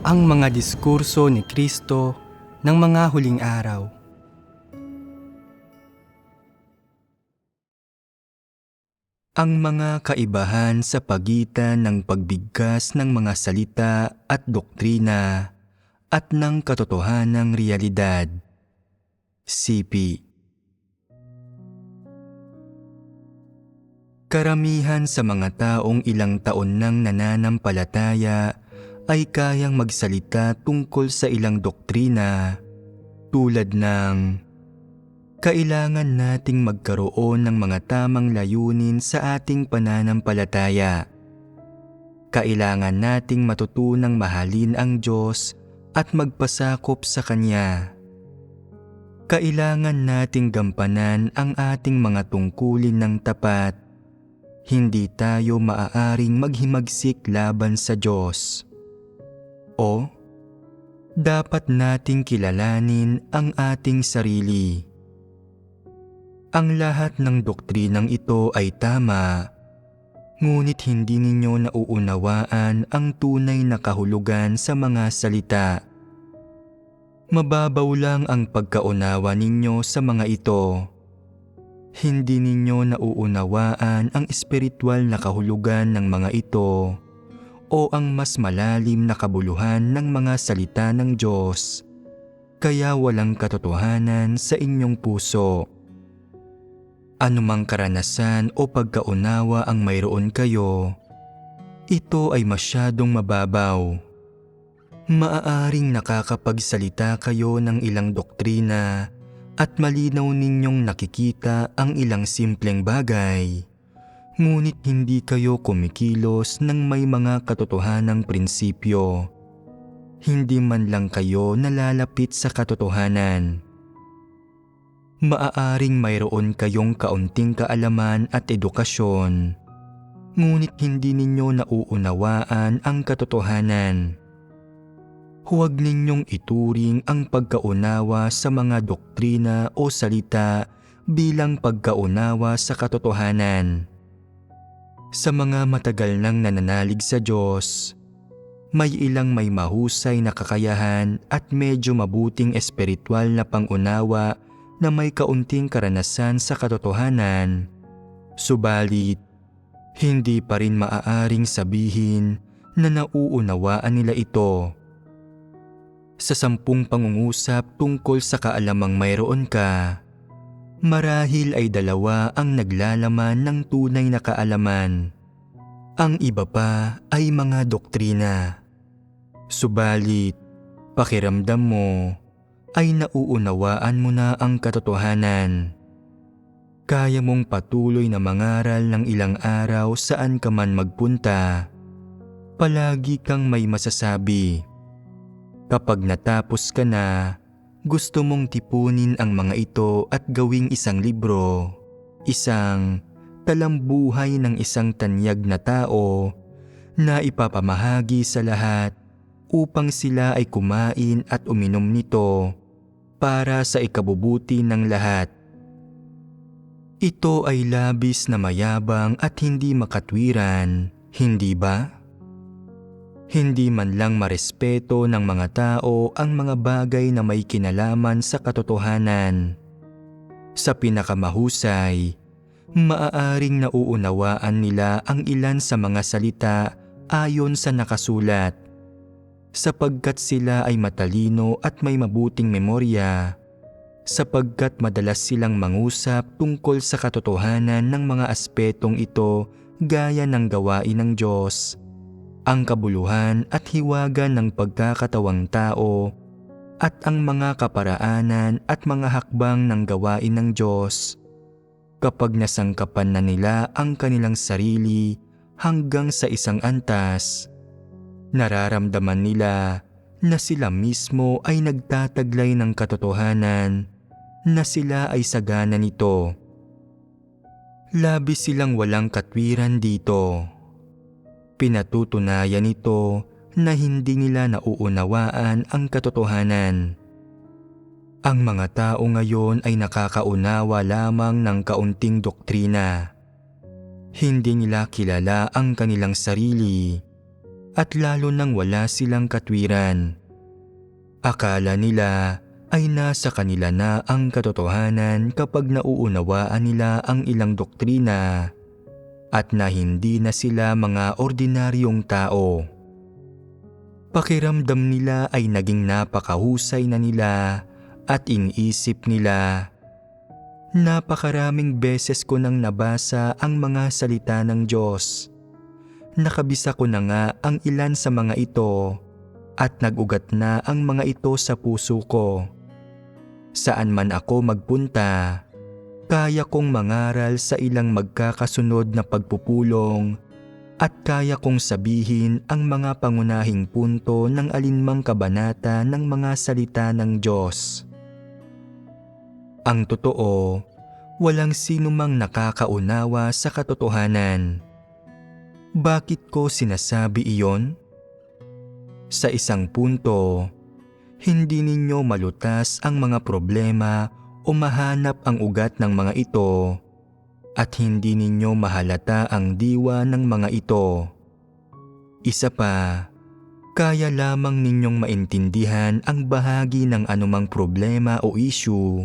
ang mga diskurso ni Kristo ng mga huling araw. Ang mga kaibahan sa pagitan ng pagbigkas ng mga salita at doktrina at ng katotohanang realidad. CP Karamihan sa mga taong ilang taon nang nananampalataya ay kayang magsalita tungkol sa ilang doktrina tulad ng kailangan nating magkaroon ng mga tamang layunin sa ating pananampalataya. Kailangan nating matutunang mahalin ang Diyos at magpasakop sa Kanya. Kailangan nating gampanan ang ating mga tungkulin ng tapat. Hindi tayo maaaring maghimagsik laban sa Diyos. O, dapat nating kilalanin ang ating sarili. Ang lahat ng doktrinang ito ay tama, ngunit hindi ninyo nauunawaan ang tunay na kahulugan sa mga salita. Mababaw lang ang pagkaunawa ninyo sa mga ito. Hindi ninyo nauunawaan ang espiritual na kahulugan ng mga ito o ang mas malalim na kabuluhan ng mga salita ng Diyos, kaya walang katotohanan sa inyong puso. Anumang karanasan o pagkaunawa ang mayroon kayo, ito ay masyadong mababaw. Maaaring nakakapagsalita kayo ng ilang doktrina at malinaw ninyong nakikita ang ilang simpleng bagay ngunit hindi kayo kumikilos ng may mga katotohanang prinsipyo. Hindi man lang kayo nalalapit sa katotohanan. Maaaring mayroon kayong kaunting kaalaman at edukasyon, ngunit hindi ninyo nauunawaan ang katotohanan. Huwag ninyong ituring ang pagkaunawa sa mga doktrina o salita bilang pagkaunawa sa katotohanan sa mga matagal nang nananalig sa Diyos, may ilang may mahusay na kakayahan at medyo mabuting espiritual na pangunawa na may kaunting karanasan sa katotohanan. Subalit, hindi pa rin maaaring sabihin na nauunawaan nila ito. Sa sampung pangungusap tungkol sa kaalamang mayroon ka, Marahil ay dalawa ang naglalaman ng tunay na kaalaman. Ang iba pa ay mga doktrina. Subalit, pakiramdam mo ay nauunawaan mo na ang katotohanan. Kaya mong patuloy na mangaral ng ilang araw saan ka man magpunta. Palagi kang may masasabi. Kapag natapos ka na, gusto mong tipunin ang mga ito at gawing isang libro, isang talambuhay ng isang tanyag na tao na ipapamahagi sa lahat upang sila ay kumain at uminom nito para sa ikabubuti ng lahat. Ito ay labis na mayabang at hindi makatwiran, hindi ba? Hindi man lang marespeto ng mga tao ang mga bagay na may kinalaman sa katotohanan. Sa pinakamahusay, maaaring nauunawaan nila ang ilan sa mga salita ayon sa nakasulat. Sapagkat sila ay matalino at may mabuting memorya, sapagkat madalas silang mangusap tungkol sa katotohanan ng mga aspetong ito gaya ng gawain ng Diyos ang kabuluhan at hiwaga ng pagkakatawang tao at ang mga kaparaanan at mga hakbang ng gawain ng Diyos kapag nasangkapan na nila ang kanilang sarili hanggang sa isang antas. Nararamdaman nila na sila mismo ay nagtataglay ng katotohanan na sila ay sagana nito. Labis silang walang katwiran dito Pinatutunayan nito na hindi nila nauunawaan ang katotohanan. Ang mga tao ngayon ay nakakaunawa lamang ng kaunting doktrina. Hindi nila kilala ang kanilang sarili. at lalo nang wala silang katwiran. Akala nila ay nasa kanila na ang katotohanan kapag nauunawaan nila ang ilang doktrina at na hindi na sila mga ordinaryong tao. Pakiramdam nila ay naging napakahusay na nila at iniisip nila Napakaraming beses ko nang nabasa ang mga salita ng Diyos. Nakabisa ko na nga ang ilan sa mga ito at nagugat na ang mga ito sa puso ko. Saan man ako magpunta, kaya kong mangaral sa ilang magkakasunod na pagpupulong at kaya kong sabihin ang mga pangunahing punto ng alinmang kabanata ng mga salita ng Diyos. Ang totoo, walang sino mang nakakaunawa sa katotohanan. Bakit ko sinasabi iyon? Sa isang punto, hindi ninyo malutas ang mga problema o mahanap ang ugat ng mga ito at hindi ninyo mahalata ang diwa ng mga ito. Isa pa, kaya lamang ninyong maintindihan ang bahagi ng anumang problema o issue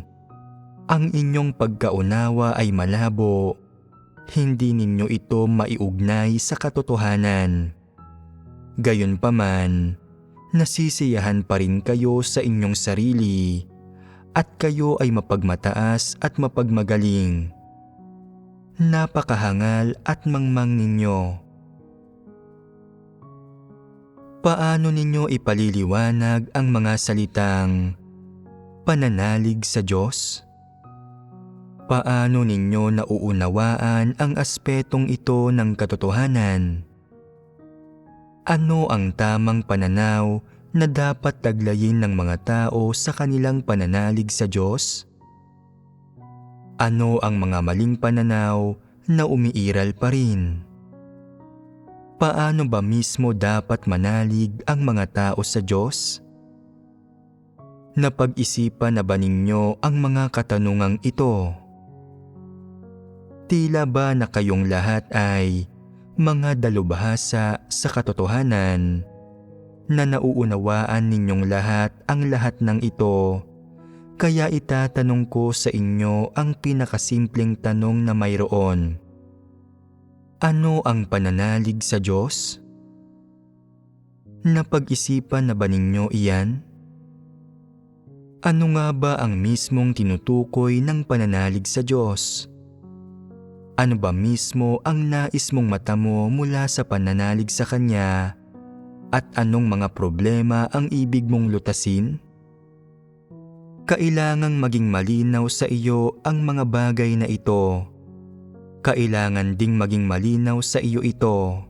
ang inyong pagkaunawa ay malabo, hindi ninyo ito maiugnay sa katotohanan. Gayunpaman, nasisiyahan pa rin kayo sa inyong sarili at kayo ay mapagmataas at mapagmagaling. Napakahangal at mangmang ninyo. Paano ninyo ipaliliwanag ang mga salitang pananalig sa Diyos? Paano ninyo nauunawaan ang aspetong ito ng katotohanan? Ano ang tamang pananaw na dapat taglayin ng mga tao sa kanilang pananalig sa Diyos? Ano ang mga maling pananaw na umiiral pa rin? Paano ba mismo dapat manalig ang mga tao sa Diyos? Napag-isipan na ba ninyo ang mga katanungang ito? Tila ba na kayong lahat ay mga dalubhasa sa katotohanan na nauunawaan ninyong lahat ang lahat ng ito kaya itatanong ko sa inyo ang pinakasimpleng tanong na mayroon. Ano ang pananalig sa Diyos? Napag-isipan na ba ninyo iyan? Ano nga ba ang mismong tinutukoy ng pananalig sa Diyos? Ano ba mismo ang nais mong mata mo mula sa pananalig sa Kanya at anong mga problema ang ibig mong lutasin? Kailangang maging malinaw sa iyo ang mga bagay na ito. Kailangan ding maging malinaw sa iyo ito.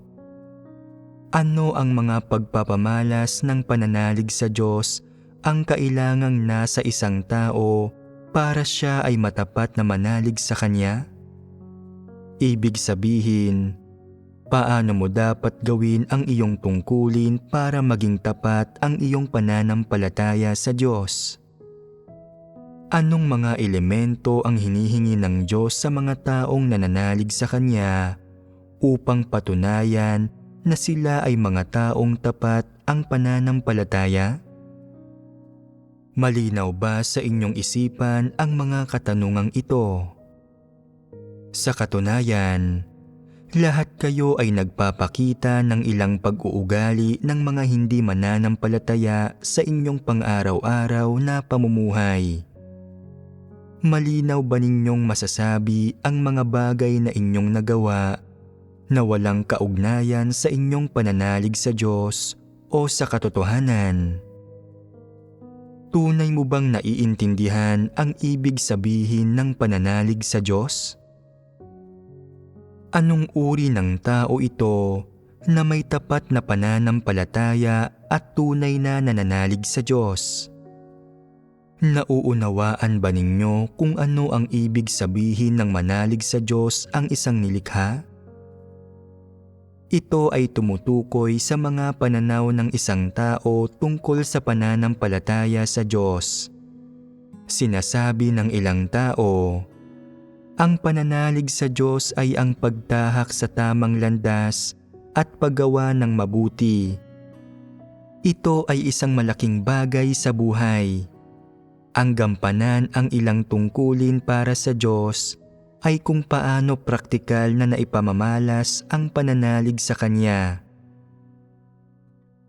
Ano ang mga pagpapamalas ng pananalig sa Diyos ang kailangang nasa isang tao para siya ay matapat na manalig sa Kanya? Ibig sabihin, paano mo dapat gawin ang iyong tungkulin para maging tapat ang iyong pananampalataya sa Diyos? Anong mga elemento ang hinihingi ng Diyos sa mga taong nananalig sa Kanya upang patunayan na sila ay mga taong tapat ang pananampalataya? Malinaw ba sa inyong isipan ang mga katanungang ito? Sa katunayan, lahat kayo ay nagpapakita ng ilang pag-uugali ng mga hindi mananampalataya sa inyong pang-araw-araw na pamumuhay. Malinaw ba ninyong masasabi ang mga bagay na inyong nagawa na walang kaugnayan sa inyong pananalig sa Diyos o sa katotohanan? Tunay mo bang naiintindihan ang ibig sabihin ng pananalig sa Diyos? Anong uri ng tao ito na may tapat na pananampalataya at tunay na nananalig sa Diyos? Nauunawaan ba ninyo kung ano ang ibig sabihin ng manalig sa Diyos ang isang nilikha? Ito ay tumutukoy sa mga pananaw ng isang tao tungkol sa pananampalataya sa Diyos. Sinasabi ng ilang tao, ang pananalig sa Diyos ay ang pagtahak sa tamang landas at paggawa ng mabuti. Ito ay isang malaking bagay sa buhay. Ang gampanan ang ilang tungkulin para sa Diyos ay kung paano praktikal na naipamamalas ang pananalig sa Kanya.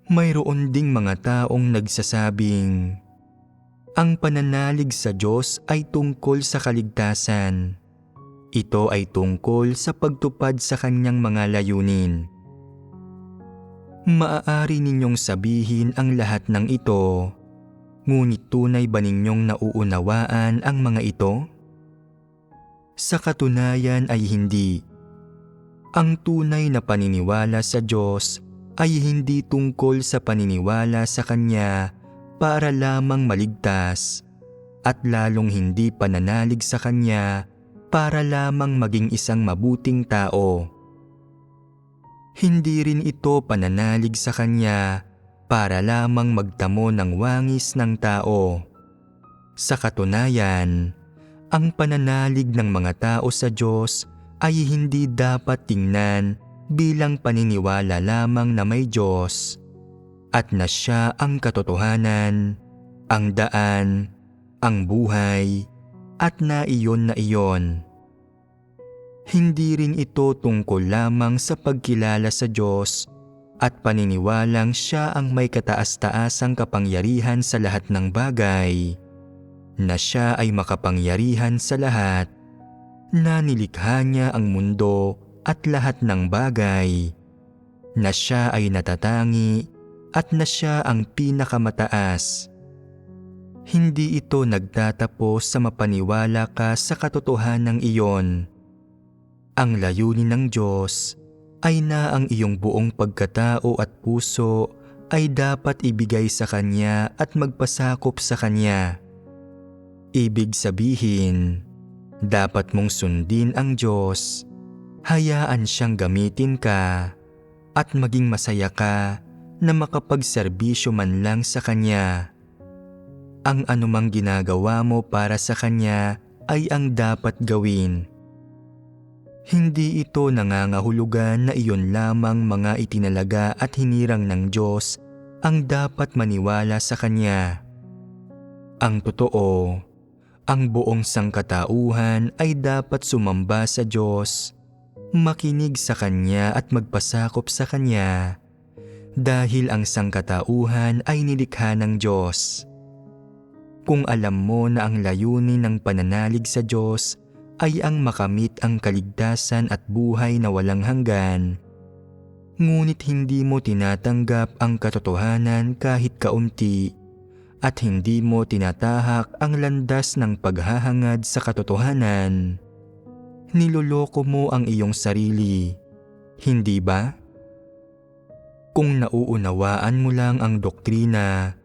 Mayroon ding mga taong nagsasabing, ang pananalig sa Diyos ay tungkol sa kaligtasan. Ito ay tungkol sa pagtupad sa kanyang mga layunin. Maaari ninyong sabihin ang lahat ng ito, ngunit tunay ba ninyong nauunawaan ang mga ito? Sa katunayan ay hindi. Ang tunay na paniniwala sa Diyos ay hindi tungkol sa paniniwala sa Kanya para lamang maligtas at lalong hindi pananalig sa Kanya para lamang maging isang mabuting tao. Hindi rin ito pananalig sa Kanya para lamang magtamo ng wangis ng tao. Sa katunayan, ang pananalig ng mga tao sa Diyos ay hindi dapat tingnan bilang paniniwala lamang na may Diyos at na siya ang katotohanan, ang daan, ang buhay, at na iyon na iyon. Hindi rin ito tungkol lamang sa pagkilala sa Diyos at paniniwalang siya ang may kataas-taasang kapangyarihan sa lahat ng bagay, na siya ay makapangyarihan sa lahat, na nilikha niya ang mundo at lahat ng bagay, na siya ay natatangi at na siya ang pinakamataas. Hindi ito nagtatapos sa mapaniwala ka sa katotohanan iyon. Ang layunin ng Diyos ay na ang iyong buong pagkatao at puso ay dapat ibigay sa Kanya at magpasakop sa Kanya. Ibig sabihin, dapat mong sundin ang Diyos, hayaan siyang gamitin ka, at maging masaya ka na makapagserbisyo man lang sa Kanya. Ang anumang ginagawa mo para sa Kanya ay ang dapat gawin. Hindi ito nangangahulugan na iyon lamang mga itinalaga at hinirang ng Diyos ang dapat maniwala sa Kanya. Ang totoo, ang buong sangkatauhan ay dapat sumamba sa Diyos, makinig sa Kanya at magpasakop sa Kanya dahil ang sangkatauhan ay nilikha ng Diyos. Kung alam mo na ang layunin ng pananalig sa Diyos ay ang makamit ang kaligtasan at buhay na walang hanggan. Ngunit hindi mo tinatanggap ang katotohanan kahit kaunti at hindi mo tinatahak ang landas ng paghahangad sa katotohanan. Niloloko mo ang iyong sarili, hindi ba? Kung nauunawaan mo lang ang doktrina,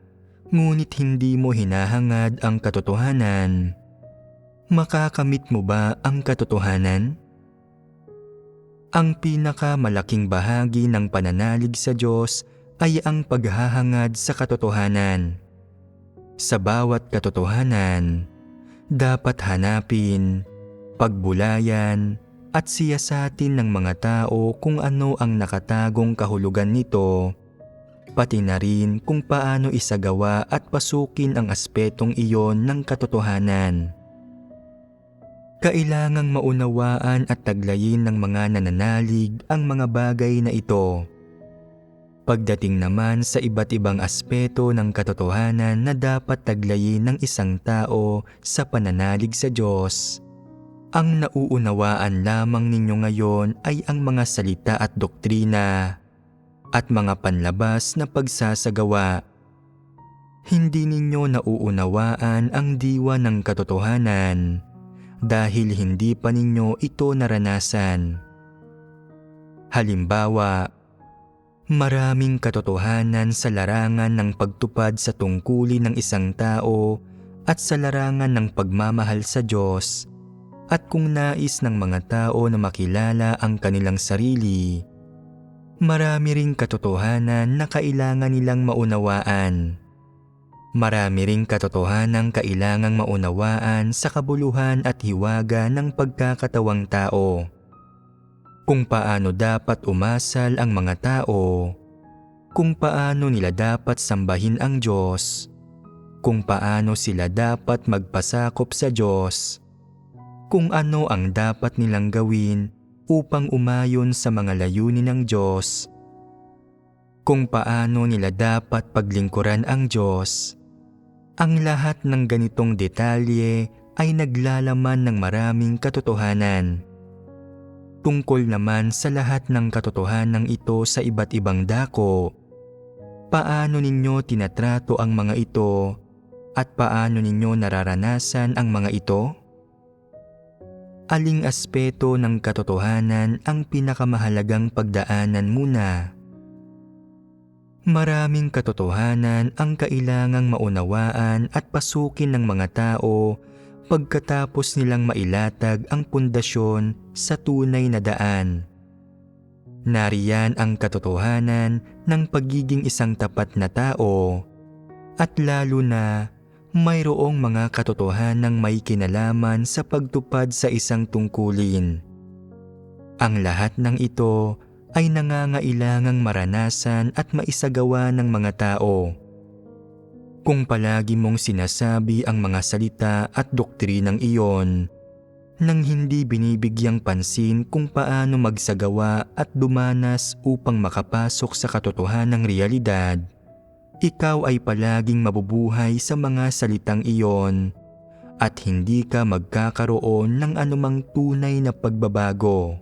ngunit hindi mo hinahangad ang katotohanan, Makakamit mo ba ang katotohanan? Ang pinakamalaking bahagi ng pananalig sa Diyos ay ang paghahangad sa katotohanan. Sa bawat katotohanan, dapat hanapin, pagbulayan, at siyasatin ng mga tao kung ano ang nakatagong kahulugan nito, pati na rin kung paano isagawa at pasukin ang aspetong iyon ng katotohanan. Kailangang maunawaan at taglayin ng mga nananalig ang mga bagay na ito. Pagdating naman sa iba't ibang aspeto ng katotohanan na dapat taglayin ng isang tao sa pananalig sa Diyos, ang nauunawaan lamang ninyo ngayon ay ang mga salita at doktrina at mga panlabas na pagsasagawa. Hindi ninyo nauunawaan ang diwa ng katotohanan dahil hindi pa ninyo ito naranasan. Halimbawa, maraming katotohanan sa larangan ng pagtupad sa tungkulin ng isang tao at sa larangan ng pagmamahal sa Diyos at kung nais ng mga tao na makilala ang kanilang sarili, marami ring katotohanan na kailangan nilang maunawaan. Marami ring katotohanang kailangang maunawaan sa kabuluhan at hiwaga ng pagkakatawang tao. kung paano dapat umasal ang mga tao, kung paano nila dapat sambahin ang Diyos, kung paano sila dapat magpasakop sa Diyos, kung ano ang dapat nilang gawin upang umayon sa mga layunin ng Diyos, kung paano nila dapat paglingkuran ang Diyos. Ang lahat ng ganitong detalye ay naglalaman ng maraming katotohanan. Tungkol naman sa lahat ng katotohanan ito sa iba't ibang dako, paano ninyo tinatrato ang mga ito at paano ninyo nararanasan ang mga ito? Aling aspeto ng katotohanan ang pinakamahalagang pagdaanan muna? Maraming katotohanan ang kailangang maunawaan at pasukin ng mga tao pagkatapos nilang mailatag ang pundasyon sa tunay na daan. Nariyan ang katotohanan ng pagiging isang tapat na tao at lalo na mayroong mga katotohanang may kinalaman sa pagtupad sa isang tungkulin. Ang lahat ng ito ay nangangailangang maranasan at maisagawa ng mga tao. Kung palagi mong sinasabi ang mga salita at doktrinang iyon, nang hindi binibigyang pansin kung paano magsagawa at dumanas upang makapasok sa katotohanang realidad, ikaw ay palaging mabubuhay sa mga salitang iyon at hindi ka magkakaroon ng anumang tunay na pagbabago.